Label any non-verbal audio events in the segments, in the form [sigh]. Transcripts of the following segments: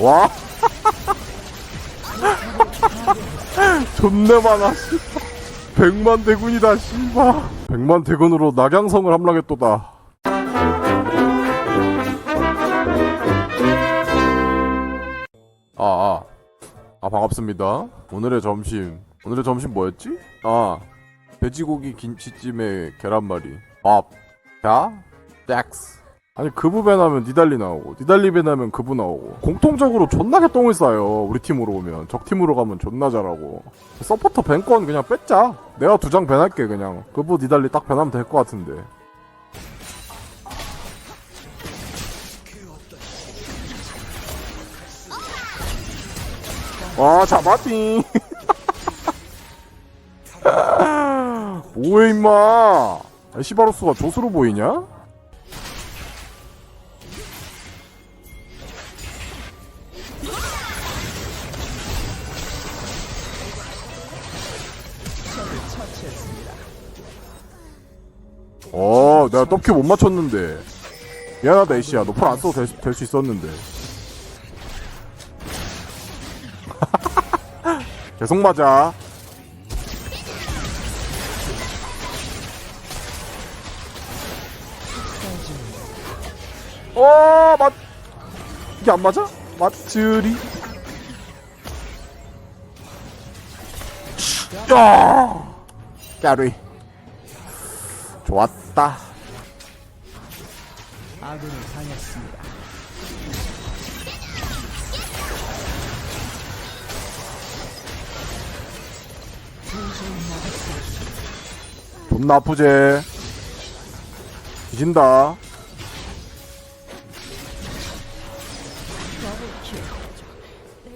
와 [laughs] 존내 많아 씨발 백만 대군이다 씨발 백만 대군으로 낙양성을 함락했도다 아, 아. 아, 반갑습니다. 오늘의 점심. 오늘의 점심 뭐였지? 아, 돼지고기 김치찜에 계란말이. 밥. 야? 잭스. 아니, 그부 배나면 니달리 나오고, 니달리 배나면 그부 나오고. 공통적으로 존나게 똥을 싸요. 우리 팀으로 오면. 적 팀으로 가면 존나 잘하고. 서포터 밴건 그냥 뺐자. 내가 두장 배날게, 그냥. 그부 니달리 딱 배나면 될 것 같은데. 와 잡았디 [laughs] 뭐해 임마 시바로스가 조수로 보이냐? 어 내가 떡키 못 맞췄는데 미안하다 애쉬야 너풀안 써도 될수 있었는데 [laughs] 계속 맞아. 어, 맞, 이게 안 맞아? 맞으리. 야! 까리. 좋았다. 아군이 당했습니다. 존나 아프제. 뒤진다.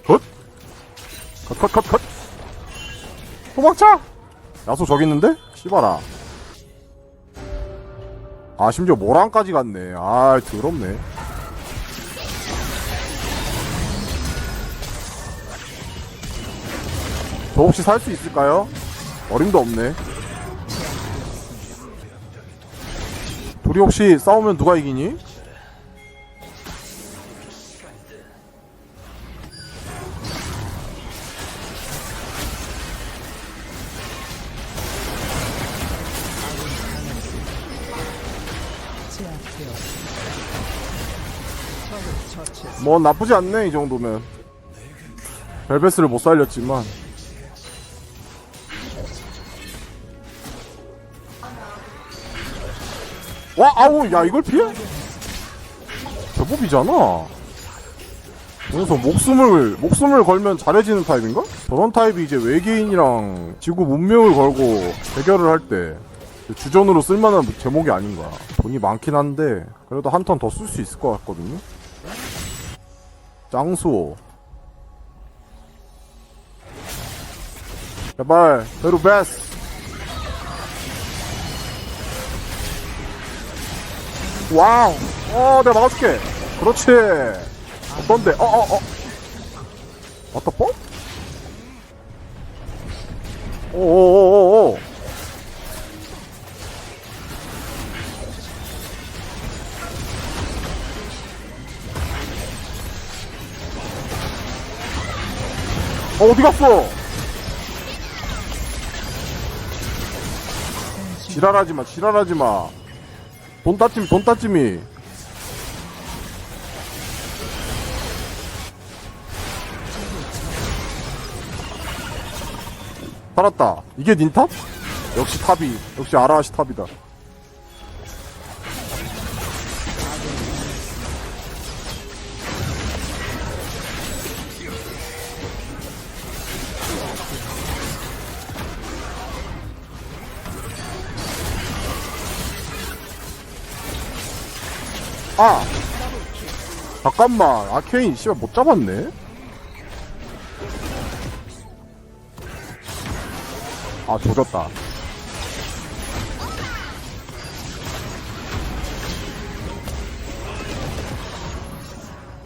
컷! 컷, 컷, 컷, 컷! 도망쳐! 야수 저기 있는데? 씨발아. 아, 심지어 모랑까지 갔네. 아, 더럽네. 저 혹시 살 수 있을까요? 어림도 없네. 둘이 혹시 싸우면 누가 이기니? 뭐 나쁘지 않네 이 정도면 벨베스를 못 살렸지만 와 아우 야 이걸 피해? 제법이잖아 그래서 목숨을 목숨을 걸면 잘해지는 타입인가? 저런 타입이 이제 외계인이랑 지구 문명을 걸고 대결을 할때 주전으로 쓸만한 제목이 아닌가 돈이 많긴 한데 그래도 한 턴 더 쓸 수 있을 것 같거든요? 짱수호. 제발 베루 베스. 와우. 어 내가 막아줄게. 그렇지. 어떤데? 어어어. 왔다 뻔? 오오오오오 어, 어디 갔어? 지랄하지 마, 지랄하지 마. 돈 따찜, 돈 따찜이. 살았다. 이게 닌 탑? 역시 탑이, 역시 아라하시 탑이다. 아! 잠깐만, 아케인, 씨발, 못 잡았네? 아, 조졌다.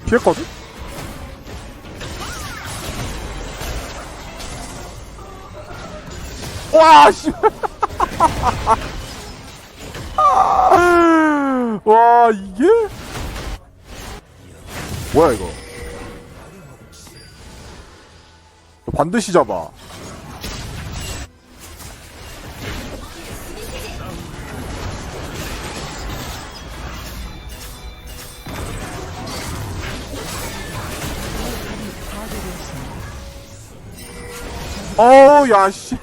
피했거든? 와, 씨! [laughs] 와, 이게? 뭐야, 이거? 반드시 잡아. 어우, 야, 씨.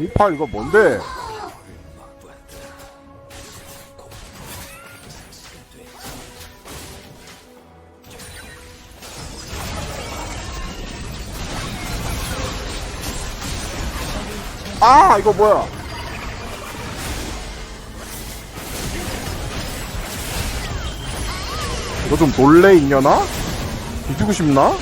이파 이거 뭔데? 아 이거 뭐야? 이거 좀 놀래 있냐나? 뒤지고 싶나?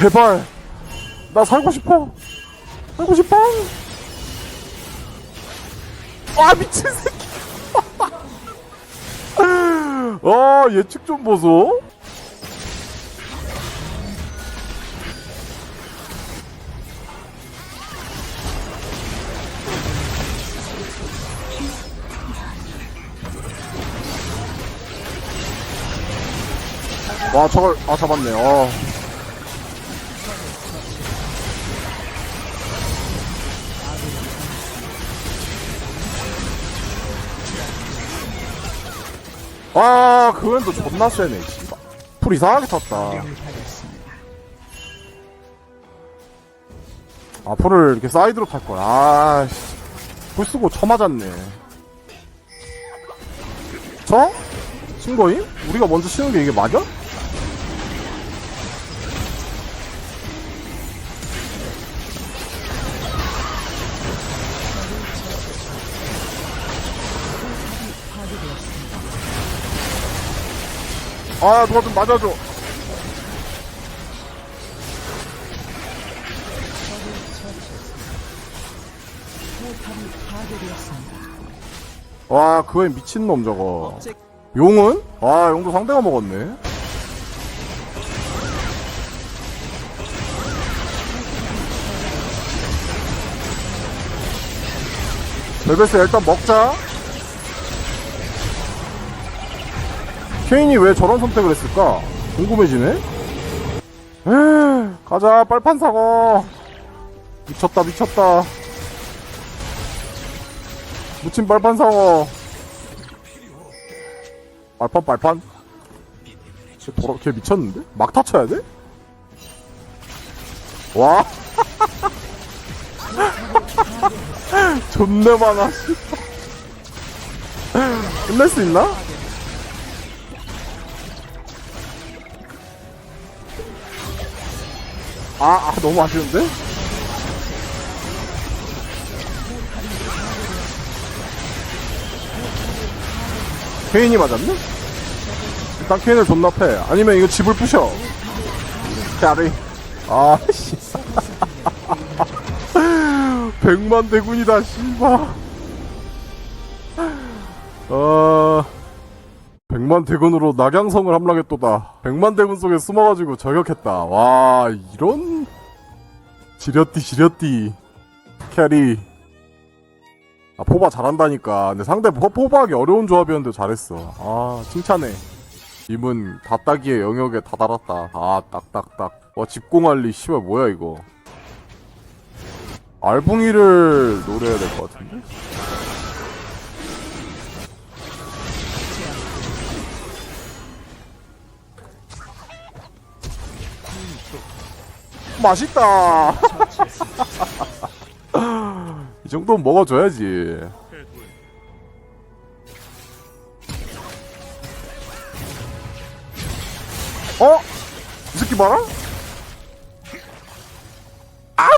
제발. 나 살고 싶어. 살고 싶어. 아 미친 새끼. [laughs] 아 예측 좀 보소. 와 저걸 아 잡았네. 어 아, 그건 또 존나 세네, 씨발. 풀 이상하게 탔다. 아, 풀을 이렇게 사이드로 탈 거야. 아, 씨. 풀 쓰고 쳐 맞았네. 저? 친 거임? 우리가 먼저 치는 게 이게 맞아? 아, 누가 좀 맞아줘. 와, 그거 미친놈 저거. 용은? 아, 용도 상대가 먹었네. 벨베스 일단 먹자. 케인이 왜 저런 선택을 했을까? 궁금해지네? 에이, 가자, 빨판 사고. 미쳤다, 미쳤다. 묻힌 빨판 사고. 빨판 빨판 걔 돌아 걔 미쳤는데? 막 타 쳐야 돼? 와 존내 많아 씨. 끝낼 수 있나? 아, 아 너무 아쉬운데? 케인이 맞았네? 일단 케인을 존나 패. 아니면 이거 집을 부셔. 캐리. 아, 씨. [laughs] 백만 대군이다, 씨발. 어, 백만 대군으로 낙양성을 함락했도다. 백만 대군 속에 숨어가지고 저격했다. 와, 이런. 지렸디, 지렸디. 캐리. 아, 포바 잘한다니까. 근데 상대 포, 포바하기 어려운 조합이었는데 잘했어. 아, 칭찬해. 님은 다따기의 영역에 다다랐다. 아, 딱딱딱. 와, 집공할리, 씨발, 뭐야, 이거. 알붕이를 노려야 될 것 같은데? 맛있다! [laughs] 이 정도는 먹어줘야지. 어? 이 새끼 봐라? 아!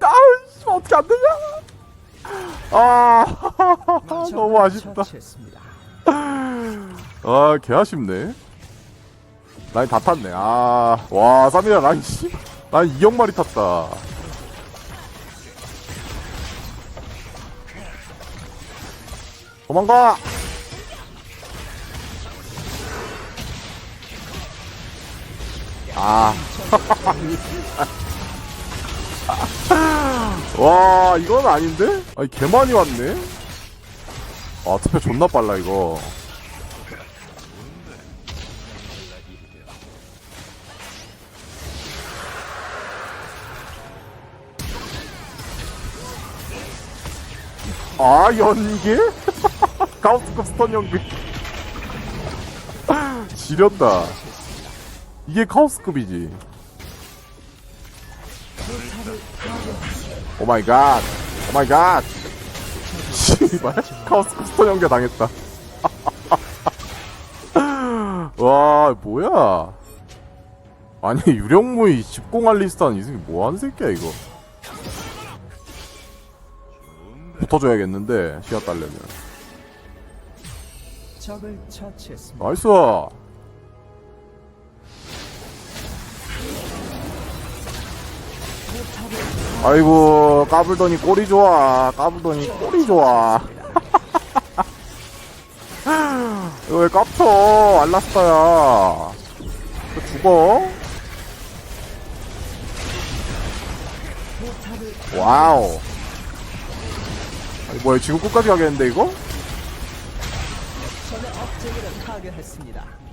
아, 씨, 어떻게 안 되냐? 아, [laughs] 너무 아쉽다. 아, 개 아쉽네. 라인 다 탔네. 아, 와, 쌈이라 라인, 씨. 라인 2억 마리 탔다. 도망가! 아. [laughs] 와, 이건 아닌데? 아니, 개 많이 왔네? 아, 투표 존나 빨라, 이거. 아, 연계? 가우스급 스턴 연계. [laughs] 지렸다. 이게 카오스급이지. 오 마이 갓. 오 마이 갓. 씨발. 카오스급 스턴 연계 당했다. [laughs] 와, 뭐야. 아니, 유령무이 집공할 리스트한 이 새끼 뭐하는 새끼야, 이거. 붙어줘야겠는데, 시야 딸려면. 적을 처치했습니다. 나이스. 아이고 까불더니 꼬리 좋아 까불더니 꼬리 좋아 이거 [laughs] 왜 깝쳐 알라스타야 죽어 와우 아니 뭐야 지금 끝까지 가겠는데 이거?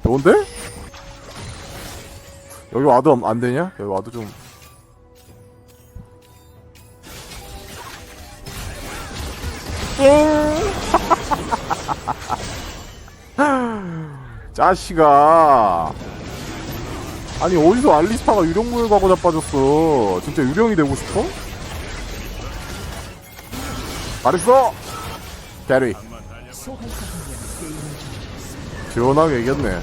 좋은데? 여기 와도 안- 안 되냐? 여기 와도 좀. 자식아. [laughs] 아니, 어디서 알리스타가 유령무에 가고 자빠졌어. 진짜 유령이 되고 싶어? 잘했어! 캐리. 시원하게 이겼네.